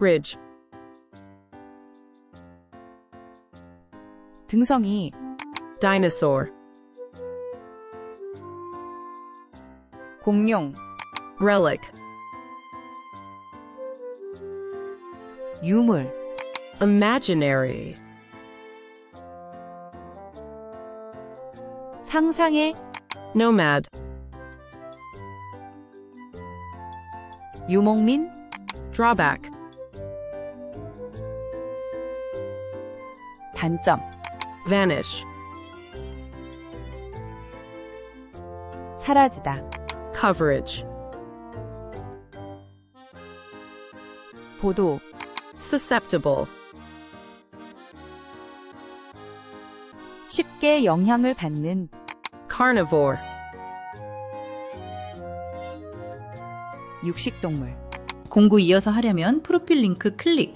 ridge, 등성이, dinosaur, 공룡, relic, 유물, imaginary, 상상의, nomad, 유목민, drawback, 단점, vanish, 사라지다, coverage, 보도, susceptible, 쉽게 영향을 받는, carnivore, 육식동물. 공구 이어서 하려면 프로필 링크 클릭.